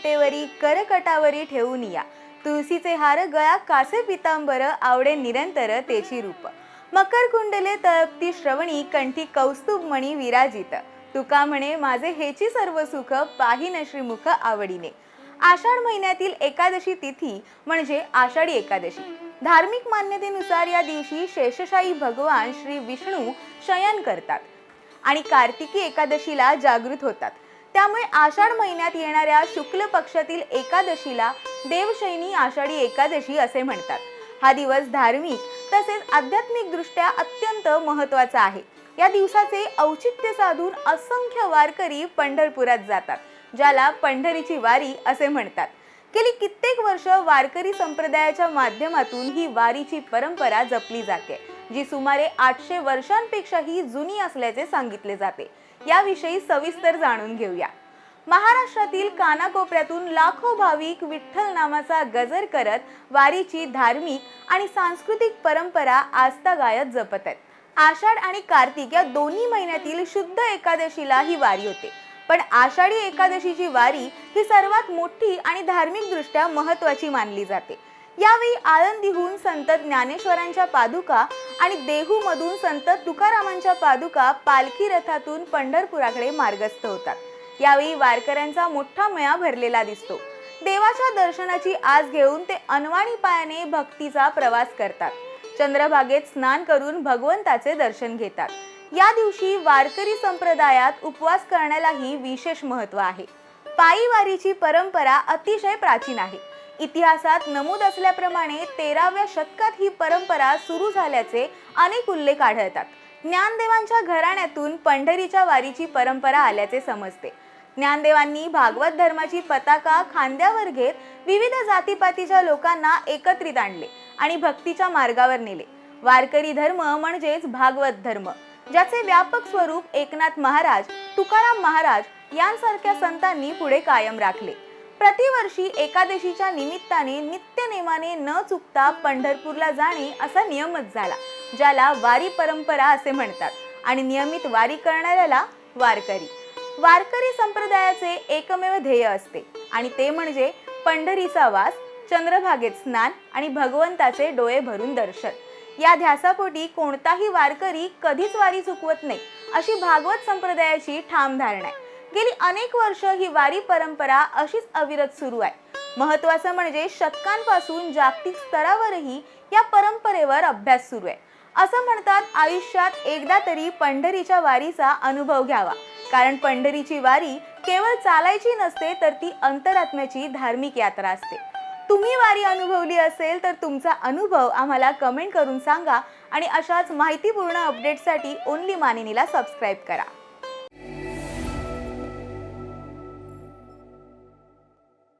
विटेवरी करकटावरी ठेवून या. तुळशीचे हार गळा कासे पितांबर आवडे निरंतर तेची रूप. मकर कुंडले तळपती श्रवणी कंठी कौस्तुभ मणी विराजित. तुका म्हणे माझे हेची सर्व सुख पाहिन श्रीमुख आवडीने. आषाढ महिन्यातील एकादशी तिथी म्हणजे आषाढी एकादशी. धार्मिक मान्यतेनुसार या दिवशी शेषशाही भगवान श्री विष्णू शयन करतात आणि कार्तिकी एकादशीला जागृत होतात. त्यामुळे आषाढ महिन्यात येणाऱ्या शुक्ल पक्षातील एकादशीला देवशैनी आषाढी एकादशी असे म्हणतात. हा दिवस धार्मिक तसेच आध्यात्मिक दृष्ट्या अत्यंत महत्त्वाचा आहे. या दिवसाचे औचित्य साधून असंख्य वारकरी पंढरपुरात जातात ज्याला पंढरीची वारी असे म्हणतात. गेली कित्येक वर्ष वारकरी संप्रदायाच्या माध्यमातून ही वारीची परंपरा जपली जाते जी सुमारे आठशे वर्षांपेक्षाही जुनी असल्याचे सांगितले जाते. याविषयी सविस्तर जाणून घेऊया. महाराष्ट्रातील कानाकोपऱ्यातून लाखो भाविक विठ्ठल नामाचा गजर करत वारीची धार्मिक आणि सांस्कृतिक परंपरा आस्था गायत जपत आहेत. आषाढ आणि कार्तिक या दोन्ही महिन्यातील शुद्ध एकादशीला ही वारी होते. पण आषाढी एकादशीची वारी ही सर्वात मोठी आणि धार्मिकदृष्ट्या महत्त्वाची महत्वाची मानली जाते. यावेळी आळंदीहून संत ज्ञानेश्वरांच्या पादुका आणि देहूमधून संत तुकारामांच्या पादुका पालखी रथातून पंढरपुराकडे मार्गस्थ होतात. यावेळी वारकऱ्यांचा मोठा मेळा भरलेला दिसतो. देवाच्या दर्शनाची आस घेऊन ते अनवाणी पायाने भक्तीचा प्रवास करतात. चंद्रभागेत स्नान करून भगवंताचे दर्शन घेतात. या दिवशी वारकरी संप्रदायात उपवास करण्यालाही विशेष महत्त्व आहे. पायी वारीची परंपरा अतिशय प्राचीन आहे. इतिहासात नमूद असल्याप्रमाणे तेराव्या शतकात ही परंपरा सुरू झाल्याचे अनेक उल्लेख आढळतात. ज्ञानदेवांच्या घराण्यातून पंढरीच्या वारीची परंपरा आल्याचे समजते. ज्ञानदेवांनी भागवत धर्माची पताका खांद्यावर घेत विविध जातीपातीच्या लोकांना एकत्रित आणले आणि भक्तीच्या मार्गावर नेले. वारकरी धर्म म्हणजेच भागवत धर्म ज्याचे व्यापक स्वरूप एकनाथ महाराज तुकाराम महाराज यांसारख्या संतांनी पुढे कायम राखले. प्रतिवर्षी एकादशीच्या निमित्ताने नित्यनेमाने न चुकता पंढरपूरला जाणे असा नियमच झाला ज्याला वारी परंपरा असे म्हणतात आणि नियमित वारी करणाऱ्याला वारकरी. वारकरी संप्रदायाचे एकमेव ध्येय असते आणि ते म्हणजे पंढरीचा वास चंद्रभागेत स्नान आणि भगवंताचे डोळे भरून दर्शन. या ध्यासापोटी कोणताही वारकरी कधीच वारी चुकवत नाही अशी भागवत संप्रदायाची ठाम धारणा आहे. गेली अनेक वर्ष ही वारी परंपरा अशीच अविरत सुरू आहे. महत्वाचं म्हणजे शतकांपासून जागतिक स्तरावरही या परंपरेवर अभ्यास सुरू आहे. असं म्हणतात आयुष्यात एकदा तरी पंढरीच्या वारीचा अनुभव घ्यावा. कारण पंढरीची वारी केवळ चालायची नसते तर ती अंतरात्म्याची धार्मिक यात्रा असते. तुम्ही वारी अनुभवली असेल तर तुमचा अनुभव आम्हाला कमेंट करून सांगा आणि अशाच माहितीपूर्ण अपडेटसाठी ओनली मानिनीला सबस्क्राईब करा.